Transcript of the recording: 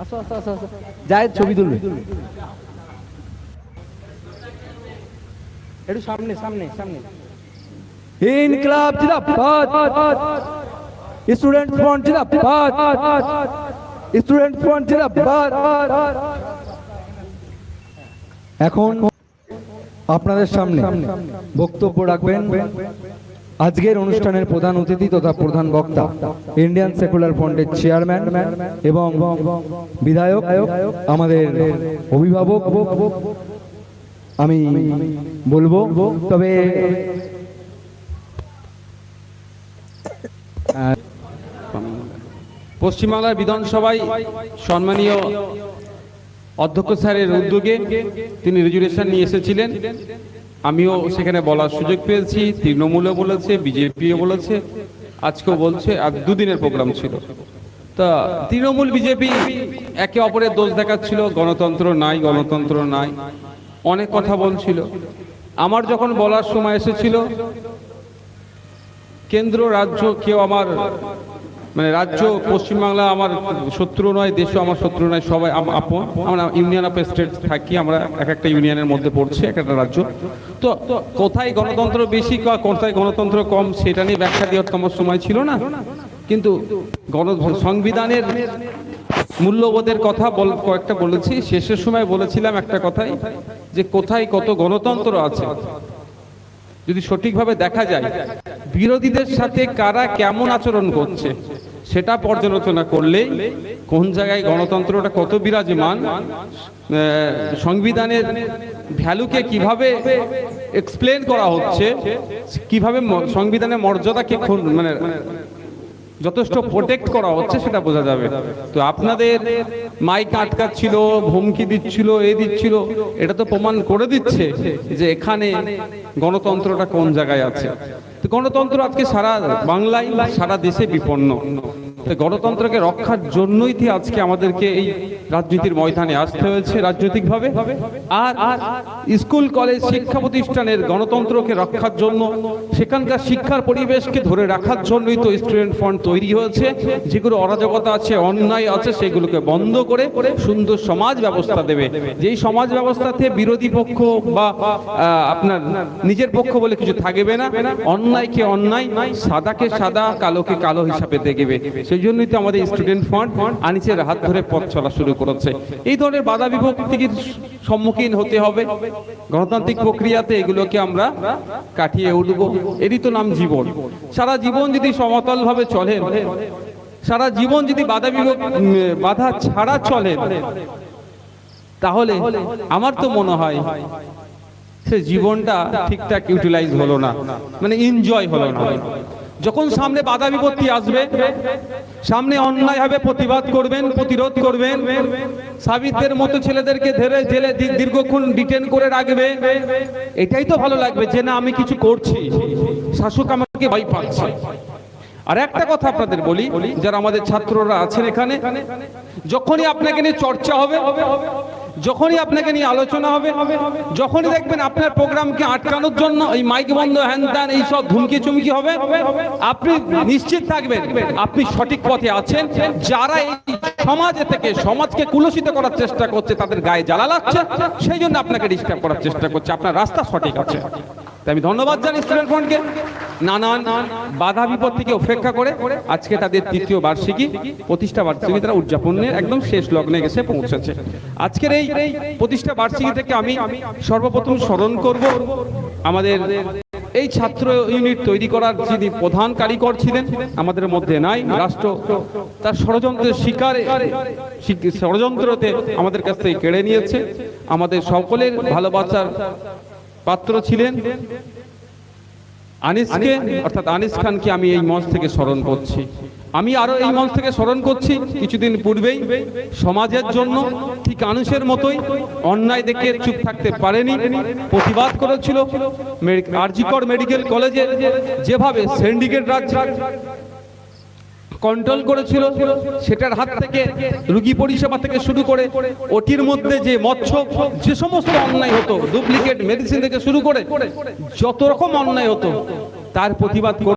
আসো আসো আসো আসো। যায় ছবি তুলবে। একটু সামনে সামনে সামনে। ইনকলাব জিন্দাবাদ স্টুডেন্ট ফ্রন্ট জিন্দাবাদ স্টুডেন্ট ফ্রন্ট জিন্দাবাদ এখন আপনাদের সামনে বক্তব্য রাখবেন আজকের অনুষ্ঠানের প্রধান অতিথি তথা প্রধান বক্তা ইন্ডিয়ান সেকুলার ফ্রন্টের চেয়ারম্যান এবং বিধায়ক, আমাদের অভিভাবক, আমি বলব, তবে পশ্চিমবাংলার বিধানসভায় সম্মানীয় অধ্যক্ষ স্যারের উদ্যোগে তিনি রেজুলেশন নিয়ে এসেছিলেন। আমিও সেখানে বলার সুযোগ পেয়েছি, তৃণমূলও বলেছে, বিজেপিও বলেছে। আজকেও বলছে, আর দুদিনের প্রোগ্রাম ছিল। তা তৃণমূল, বিজেপি একে অপরের দোষ দেখাচ্ছিল, গণতন্ত্র নাই গণতন্ত্র নাই, অনেক কথা বলছিল। আমার যখন বলার সময় এসেছিল, কেন্দ্র, রাজ্য, কেউ আমার মানে রাজ্য পশ্চিমবাংলা আমার শত্রু নয়, দেশও আমার শত্রু নয়, সবাই আপন। আমরা ইউনিয়ন অফ স্টেট থাকি, আমরা এক একটা ইউনিয়নের মধ্যে পড়ছি, এক একটা রাজ্য। তো কোথায় গণতন্ত্র বেশি কোথায় গণতন্ত্র কম, সেটা নিয়ে ব্যাখ্যা দেওয়ার তো আমার সময় ছিল না। কিন্তু গণ সংবিধানের মূল্যবোধের কথা বল, কয়েকটা বলেছি। শেষের সময় বলেছিলাম একটা কথাই, যে কোথায় কত গণতন্ত্র আছে। যদি সঠিকভাবে দেখা যায়, বিরোধীদের সাথে কারা কেমন আচরণ করছে? সেটা পর্যালোচনা করলেই কোন জায়গায় গণতন্ত্রটা কত বিরাজমান সংবিধানের ভ্যালুকে কীভাবে এক্সপ্লেন করা হচ্ছে, কীভাবে সংবিধানের মর্যাদাকে মানে যথেষ্ট প্রোটেক্ট করা হচ্ছে সেটা বোঝা যাবে। তো আপনাদের মাইক আটকাচ্ছিল, হুমকি দিচ্ছিল, এ দিচ্ছিল, এটা তো প্রমাণ করে দিচ্ছে যে এখানে গণতন্ত্রটা কোন জায়গায় আছে। তো গণতন্ত্র আজকে সারা বাংলায়, সারা দেশে বিপন্ন। গণতন্ত্রকে রক্ষার জন্যই তো আজকে আমাদেরকে এই রাজনীতির ময়দানে আসতে হয়েছে রাজনৈতিকভাবে। আর স্কুল, কলেজ, শিক্ষা প্রতিষ্ঠানের গণতন্ত্রকে রক্ষার জন্য, সেখানকার শিক্ষার পরিবেশকে ধরে রাখার জন্যই তো স্টুডেন্ট ফ্রন্ট তৈরি হয়েছে। যেগুলো অরাজকতা আছে, অন্যায় আছে, সেগুলোকে বন্ধ করে সুন্দর সমাজ ব্যবস্থা দেবে। যেই সমাজ ব্যবস্থাতে বিরোধী পক্ষ বা আপনার নিজের পক্ষ বলে কিছু থাকবে না। অন্যায়কে অন্যায়, সাদাকে সাদা, কালোকে কালো হিসাবে দেখবে সেই জন্যই তো আমাদের স্টুডেন্ট ফ্রন্ট আনিসের হাত ধরে পথ চলা শুরু করেছে। এই ধরনের বাধা বিভক্তির সম্মুখীন হতে হবে। গণতান্ত্রিক প্রক্রিয়াতে এগুলোকে আমরা কাটিয়ে উঠবো। এরই তো নাম জীবন। সারা জীবন যদি সমতল ভাবে চলে সারা জীবন যদি বাধা বাধা ছাড়া চলে তাহলে আমার তো মনে হয় সে জীবনটা ঠিকঠাক ইউটিলাইজ হলো না। মানে এনজয় হলো না। যখন সামনে বাধা বিপত্তি আসবে, সামনে অন্যায় হবে, প্রতিবাদ করবেন, প্রতিরোধ করবেন, সাবিতদের মতো ছেলেদেরকে ধরে জেলে দীর্ঘক্ষণ ডিটেন করে রাখবে, এটাই তো ভালো লাগবে যে না, আমি কিছু করছি। শাসক আমাকে ভয় পাচ্ছে। আর একটা কথা আপনাদের বলি, যারা আমাদের ছাত্ররা আছেন এখানে, যখনই আপনাকে নিয়ে চর্চা হবে যখনই আপনাকে নিয়ে আলোচনা হবে যখনই দেখবেন আপনার প্রোগ্রামকে আটকানোর জন্য এই মাইক বন্ধ, হ্যান ত্যান এইসব ধুমকি চুমকি হবে আপনি নিশ্চিত থাকবেন, আপনি সঠিক পথে আছেন। যারা এই সমাজে থেকে, সমাজকে কুলসিত করার চেষ্টা করছে, তাদের গায়ে জ্বালা লাগছে। সেই জন্য আপনাকে ডিস্টার্ব করার চেষ্টা করছে। আপনার রাস্তা সঠিক আছে। তাই আমি ধন্যবাদ জানি স্টুডেন্ট ফ্রন্টকে নানান বাধা বিপদ থেকে উপেক্ষা করে আজকে তাদের তৃতীয় বার্ষিকী, প্রতিষ্ঠা বার্ষিকী তারা উদযাপনের একদম শেষ লগ্নে এসে পৌঁছেছে। আজকের এই প্রতিষ্ঠা বার্ষিকী থেকে আমি সর্বপ্রথম স্মরণ করব আমাদের এই ছাত্র ইউনিট তৈরি করার যিনি প্রধান কারিগর ছিলেন, আমাদের মধ্যে নাই, রাষ্ট্র তার ষড়যন্ত্রের শিকারে, ষড়যন্ত্রতে আমাদের কাছ থেকে কেড়ে নিয়েছে। আমাদের সকলের ভালোবাসার পাত্র ছিলেন। আনিসকে, অর্থাৎ আনিস খানকে আমি এই মঞ্চ থেকে স্মরণ করছি। আমি আরও এই মঞ্চ থেকে স্মরণ করছি, কিছুদিন পূর্বেই সমাজের জন্য ঠিক আনুষের মতোই অন্যায় দেখে চুপ থাকতে পারেনি, প্রতিবাদ করেছিল আরজিকর মেডিকেল কলেজে যেভাবে সিন্ডিকেট রাজ কন্ট্রোল করেছিল, সেটার হাত থেকে, রুগী পরিষেবা থেকে শুরু করে, ওটির মধ্যে যে মৎস্য, যে সমস্ত অন্যায় হতো ডুপ্লিকেট মেডিসিন থেকে শুরু করে, যত রকম অন্যায় হতো, তার প্রতিবাদ